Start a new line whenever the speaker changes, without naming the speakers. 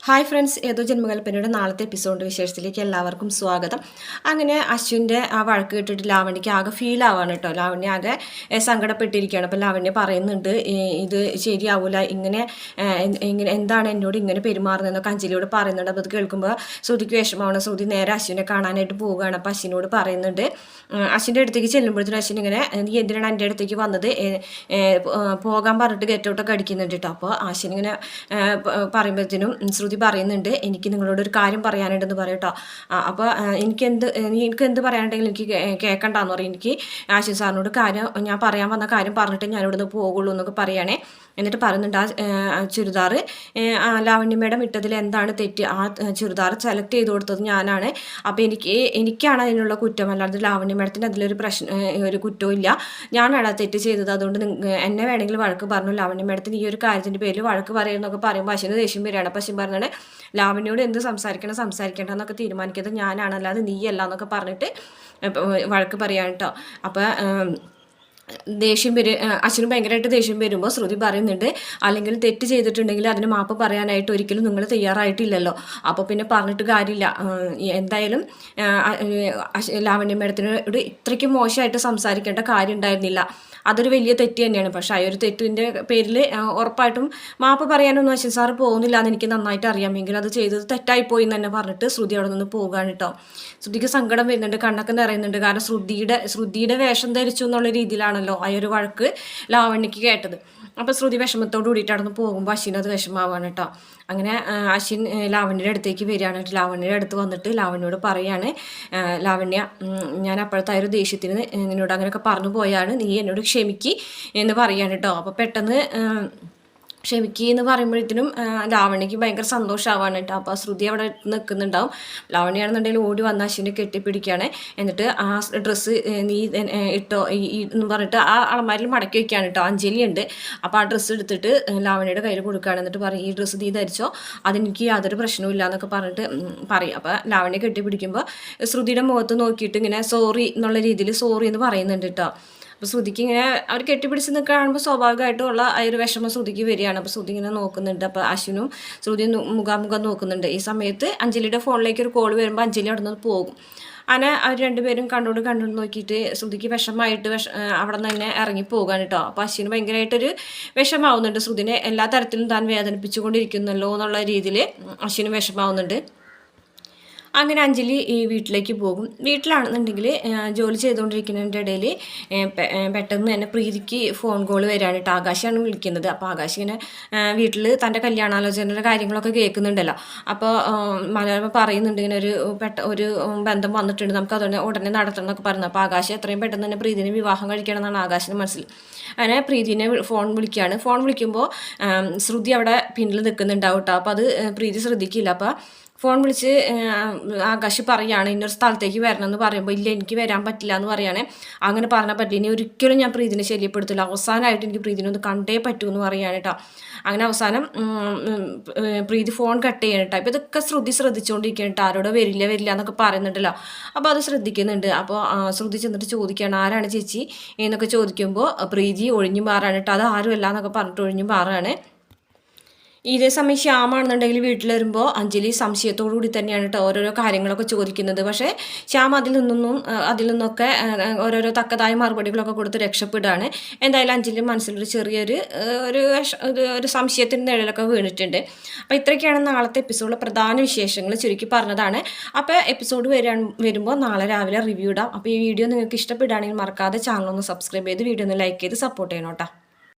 Hi friends ഏതോ ജന്മകൽപ്പനയുടെ നാളത്തെ episode വിശേഷത്തിലേക്ക് എല്ലാവർക്കും സ്വാഗതം. അങ്ങനെ അശ്വിന്റെ ആ വഴക്ക് കേട്ടിട്ട് ലാവണ്യക്ക് ആകെ ഫീൽ ആവാണ് കേട്ടോ ലാവണ്യ ആകെ സങ്കടപ്പെട്ടിരിക്കുകയാണ്. അപ്പോൾ ലാവണ്യ പറയുന്നുണ്ട് ഇത് ശരിയാവില്ല ഇങ്ങനെ ഇങ്ങനെ എന്താണ് എന്നോട് ഇങ്ങനെ പെരുമാറുന്നതെന്നൊക്കെ അഞ്ജലിയോട് പറയുന്നുണ്ട്. അപ്പോൾ അത് കേൾക്കുമ്പോൾ ശ്രുതിക്ക് വിഷമമാണ്. ശ്രുതി നേരെ അശ്വിനെ കാണാനായിട്ട് പോവുകയാണ്. അപ്പോൾ അശ്വിനോട് പറയുന്നുണ്ട് അശ്വിന്റെ അടുത്തേക്ക് ചെല്ലുമ്പോഴത്തേനും അശ്വിൻ ഇങ്ങനെ നീ എന്തിനാണ് എന്റെ അടുത്തേക്ക് വന്നത്? പോകാൻ പറഞ്ഞിട്ട് ഗെറ്റൗട്ടൊക്കെ അടിക്കുന്നുണ്ട് കേട്ടോ അപ്പോൾ അശ്വിൻ ഇങ്ങനെ പറയുമ്പോഴത്തേനും ശ്രുതി പറയുന്നുണ്ട് എനിക്ക് നിങ്ങളോട് ഒരു കാര്യം പറയാനുണ്ടെന്ന് പറയും കേട്ടോ അപ്പോൾ എനിക്ക് എന്ത് എനിക്ക് എന്ത് പറയാനുണ്ടെങ്കിലും എനിക്ക് കേൾക്കണ്ടെന്ന് പറയും. എനിക്ക് ആശു സാറിനോട് കാര്യം ഞാൻ പറയാൻ വന്ന കാര്യം പറഞ്ഞിട്ട് ഞാൻ ഇവിടുന്ന് പോകുള്ളൂ എന്നൊക്കെ പറയുകയാണേ എന്നിട്ട് പറയുന്നുണ്ട് ആ ചുരിദാർ ലാവണ്യ മേഡം ഇട്ടതിൽ എന്താണ് തെറ്റ്? ആ ചുരിദാർ സെലക്ട് ചെയ്ത് കൊടുത്തത് ഞാനാണ്. അപ്പോൾ എനിക്ക് എനിക്കാണ് അതിനുള്ള കുറ്റം. അല്ലാതെ ലാവണ്യ മേഡത്തിന് അതിലൊരു പ്രശ്നം ഒരു കുറ്റവും ഇല്ല. ഞാനാണ് ആ തെറ്റ് ചെയ്തത്. അതുകൊണ്ട് എന്നെ വേണമെങ്കിൽ വഴക്ക് പറഞ്ഞു. ലാവണ്യ മേഡത്തിന് ഈ ഒരു കാര്യത്തിന്റെ പേരിൽ വഴക്ക് പറയുന്നൊക്കെ പറയുമ്പോൾ അശ്വിന് ദേഷ്യം വരികയാണ്. അപ്പം അശ്വിൻ പറഞ്ഞത് ലാവണ്യോട് എന്ത് സംസാരിക്കണം സംസാരിക്കേണ്ട എന്നൊക്കെ തീരുമാനിക്കുന്നത് ഞാനാണ്. അല്ലാതെ നീയല്ല എന്നൊക്കെ പറഞ്ഞിട്ട് വഴക്ക് പറയാൻ കേട്ടോ അപ്പോൾ ദേഷ്യം വരും അച്ഛനും ഭയങ്കരമായിട്ട് ദേഷ്യം വരുമ്പോൾ ശ്രുതി പറയുന്നുണ്ട് അല്ലെങ്കിൽ തെറ്റ് ചെയ്തിട്ടുണ്ടെങ്കിൽ അതിന് മാപ്പ് പറയാനായിട്ട് ഒരിക്കലും നിങ്ങൾ തയ്യാറായിട്ടില്ലല്ലോ. അപ്പോൾ പിന്നെ പറഞ്ഞിട്ട് കാര്യമില്ല. എന്തായാലും ലാവണ്യ മേഡത്തിനോട് ഇത്രയ്ക്ക് മോശമായിട്ട് സംസാരിക്കേണ്ട കാര്യം ഉണ്ടായിരുന്നില്ല. അതൊരു വലിയ തെറ്റ് തന്നെയാണ്. പക്ഷേ ആ ഒരു തെറ്റിന്റെ പേരിൽ ഉറപ്പായിട്ടും മാപ്പ് പറയാനൊന്നും അശ്വിൻ സാറ് പോകുന്നില്ല എന്ന് എനിക്ക് നന്നായിട്ട് അറിയാമെങ്കിൽ അത് ചെയ്തത് തെറ്റായിപ്പോയി എന്ന് തന്നെ പറഞ്ഞിട്ട് ശ്രുതി അവിടെ നിന്ന് പോകാണ് കേട്ടോ ശ്രുതിക്ക് സങ്കടം വരുന്നുണ്ട് കണ്ണൊക്കെ നിറയുന്നുണ്ട്. കാരണം ശ്രുതിയുടെ ശ്രുതിയുടെ വേഷം ധരിച്ചു എന്നുള്ള രീതിയിലാണല്ലോ ആ ഒരു വഴക്ക് ലാവണ്യക്ക് കേട്ടത്. അപ്പോൾ ശ്രുതി വിഷമത്തോട് കൂടിയിട്ട് അവിടെ പോകുമ്പോൾ അശ്വിൻ അത് വിഷമാവാണ് കേട്ടോ അങ്ങനെ അശ്വിൻ ലാവണ്യയുടെ അടുത്തേക്ക് വരികയാണ്. ലാവണ്യയുടെ അടുത്ത് വന്നിട്ട് ലാവണ്യോട് പറയാണ് ലാവണ്യ ഞാൻ അപ്പോഴത്തെ ആ ഒരു ദേഷ്യത്തിന് നിന്നോട് അങ്ങനെയൊക്കെ പറഞ്ഞു പോയാണ്. നീ എന്നോട് ക്ഷമിക്ക് എന്ന് പറയാണ് കേട്ടോ അപ്പോൾ പെട്ടെന്ന് ക്ഷമിക്കുക എന്ന് പറയുമ്പോഴത്തേനും ലാവണിക്ക് ഭയങ്കര സന്തോഷമാവാണ് കേട്ടോ. അപ്പോൾ ശ്രുതി അവിടെ നിൽക്കുന്നുണ്ടാവും. ലാവണിയാണെന്നുണ്ടെങ്കിൽ ഓടി വന്ന അശ്വിനെ കെട്ടിപ്പിടിക്കുകയാണ്. എന്നിട്ട് ആ ഡ്രസ്സ് നീ ഇട്ടോ എന്ന് പറഞ്ഞിട്ട് ആ അളമാരിൽ മടക്കി വയ്ക്കുകയാണ് കേട്ടോ. അഞ്ജലി ഉണ്ട് അപ്പോൾ ആ ഡ്രസ്സ് എടുത്തിട്ട് ലാവണിയുടെ കയ്യിൽ കൊടുക്കുകയാണ്. എന്നിട്ട് പറയും ഈ ഡ്രസ്സ് നീ ധരിച്ചോ? അതെനിക്ക് യാതൊരു പ്രശ്നവും ഇല്ല എന്നൊക്കെ പറഞ്ഞിട്ട് പറയും. അപ്പോൾ ലാവണിയെ കെട്ടിപ്പിടിക്കുമ്പോൾ ശ്രുതിയുടെ മുഖത്ത് നോക്കിയിട്ട് ഇങ്ങനെ സോറി എന്നുള്ള രീതിയിൽ സോറി എന്ന് പറയുന്നുണ്ട് കേട്ടോ. അപ്പോൾ ശ്രുതിക്ക് ഇങ്ങനെ അവർ കെട്ടിപ്പിടിച്ച് നിൽക്കുക കാണുമ്പോൾ സ്വാഭാവികമായിട്ടുള്ള ആ ഒരു വിഷമം ശ്രുതിക്ക് വരികയാണ്. അപ്പോൾ ശ്രുതി ഇങ്ങനെ നോക്കുന്നുണ്ട്. അപ്പോൾ അശ്വിനും ശ്രുതി മുഖാമുഖം നോക്കുന്നുണ്ട്. ഈ സമയത്ത് അഞ്ജലിയുടെ ഫോണിലേക്ക് ഒരു കോൾ വരുമ്പോൾ അഞ്ജലി അവിടെ നിന്ന് പോകും. അങ്ങനെ അവർ രണ്ടുപേരും കണ്ടോണ്ട് കണ്ടോണ്ട് നോക്കിയിട്ട് ശ്രുതിക്ക് വിഷമമായിട്ട് വിഷ അവിടെ നിന്ന് തന്നെ ഇറങ്ങി പോകാൻ കേട്ടോ അപ്പോൾ അശ്വിന് ഭയങ്കരമായിട്ടൊരു വിഷമാവുന്നുണ്ട്. ശ്രുതിനെ എല്ലാ തരത്തിലും താൻ വേദനിപ്പിച്ചുകൊണ്ടിരിക്കുന്നല്ലോ എന്നുള്ള രീതിയിൽ അശ്വിന് വിഷമാവുന്നുണ്ട്. അങ്ങനെ അഞ്ജലി ഈ വീട്ടിലേക്ക് പോകും. വീട്ടിലാണെന്നുണ്ടെങ്കിൽ ജോലി ചെയ്തുകൊണ്ടിരിക്കുന്നതിന്റെ ഇടയിൽ പെട്ടെന്ന് തന്നെ പ്രീതിക്ക് ഫോൺ കോൾ വരികയാണ് കേട്ടോ ആകാശാണ് വിളിക്കുന്നത്. അപ്പോൾ ആകാശ് ഇങ്ങനെ വീട്ടിൽ തന്റെ കല്യാണാലോചനയുടെ കാര്യങ്ങളൊക്കെ കേൾക്കുന്നുണ്ടല്ലോ. അപ്പോൾ മലയാളം പറയുന്നുണ്ട് ഇങ്ങനെ ഒരു പെട്ട ഒരു ബന്ധം വന്നിട്ടുണ്ട്. നമുക്ക് അതുകൊണ്ട് ഉടനെ നടത്തണം എന്നൊക്കെ പറഞ്ഞു. അപ്പോൾ ആകാശ് എത്രയും പെട്ടെന്ന് തന്നെ പ്രീതിനെ വിവാഹം കഴിക്കണം എന്നാണ് ആകാശിന്റെ മനസ്സിൽ. അങ്ങനെ പ്രീതിനെ ഫോൺ വിളിക്കുകയാണ്. ഫോൺ വിളിക്കുമ്പോൾ ശ്രുതി അവിടെ പിന്നിൽ നിൽക്കുന്നുണ്ടാവും കേട്ടോ അപ്പോൾ അത് പ്രീതി ശ്രദ്ധിക്കില്ല. അപ്പോൾ ഫോൺ വിളിച്ച് ആകാശ് പറയാണ് ഇന്നൊരു സ്ഥലത്തേക്ക് വരണം എന്ന് പറയുമ്പോൾ ഇല്ല എനിക്ക് വരാൻ പറ്റില്ല എന്ന് പറയാണ്. അങ്ങനെ പറഞ്ഞാൽ പറ്റില്ല. ഇനി ഒരിക്കലും ഞാൻ പ്രീതിനെ ശല്യപ്പെടുത്തില്ല. അവസാനമായിട്ട് എനിക്ക് പ്രീതിനെ ഒന്ന് കണ്ടേ പറ്റൂ എന്ന് പറയാണ് കേട്ടോ അങ്ങനെ അവസാനം പ്രീതി ഫോൺ കട്ട് ചെയ്യണം കേട്ടോ അപ്പോൾ ഇതൊക്കെ ശ്രുതി ശ്രദ്ധിച്ചുകൊണ്ടിരിക്കുകയാണ് കേട്ടോ ആരോടോ വരില്ല വരില്ല എന്നൊക്കെ പറയുന്നുണ്ടല്ലോ. അപ്പോൾ അത് ശ്രദ്ധിക്കുന്നുണ്ട്. അപ്പോൾ ശ്രുതി ചെന്നിട്ട് ചോദിക്കുകയാണ് ആരാണ് ചേച്ചി? എന്നൊക്കെ ചോദിക്കുമ്പോൾ പ്രീതി ഒഴിഞ്ഞു മാറാണ് കേട്ടോ അത് ആരുമല്ല എന്നൊക്കെ പറഞ്ഞിട്ട് ഒഴിഞ്ഞു മാറാണ് ഇതേ സമയം ശ്യാമാണെന്നുണ്ടെങ്കിൽ വീട്ടിൽ വരുമ്പോൾ അഞ്ജലി സംശയത്തോടു കൂടി തന്നെയാണ് കേട്ടോ ഓരോരോ കാര്യങ്ങളൊക്കെ ചോദിക്കുന്നത്. പക്ഷേ ശ്യാം അതിൽ നിന്നൊന്നും അതിൽ നിന്നൊക്കെ ഓരോരോ തക്കതായ മറുപടികളൊക്കെ കൊടുത്ത് രക്ഷപ്പെടുകയാണ്. എന്തായാലും അഞ്ജലി മനസ്സിലൊരു ചെറിയൊരു ഒരു ഒരു സംശയത്തിന്റെ നിഴലൊക്കെ വീണിട്ടുണ്ട്. അപ്പോൾ ഇത്രയൊക്കെയാണ് നാളത്തെ എപ്പിസോഡിലെ പ്രധാന വിശേഷങ്ങൾ ചുരുക്കി പറഞ്ഞതാണ്. അപ്പോൾ എപ്പിസോഡ് വരാൻ വരുമ്പോൾ നാളെ രാവിലെ റിവ്യൂ ഇടാം. അപ്പോൾ ഈ വീഡിയോ നിങ്ങൾക്ക് ഇഷ്ടപ്പെടുകയാണെങ്കിൽ മറക്കാതെ ചാനൽ ഒന്ന് സബ്സ്ക്രൈബ് ചെയ്ത് വീഡിയോ ഒന്ന് ലൈക്ക് ചെയ്ത് സപ്പോർട്ട് ചെയ്യണം കേട്ടോ.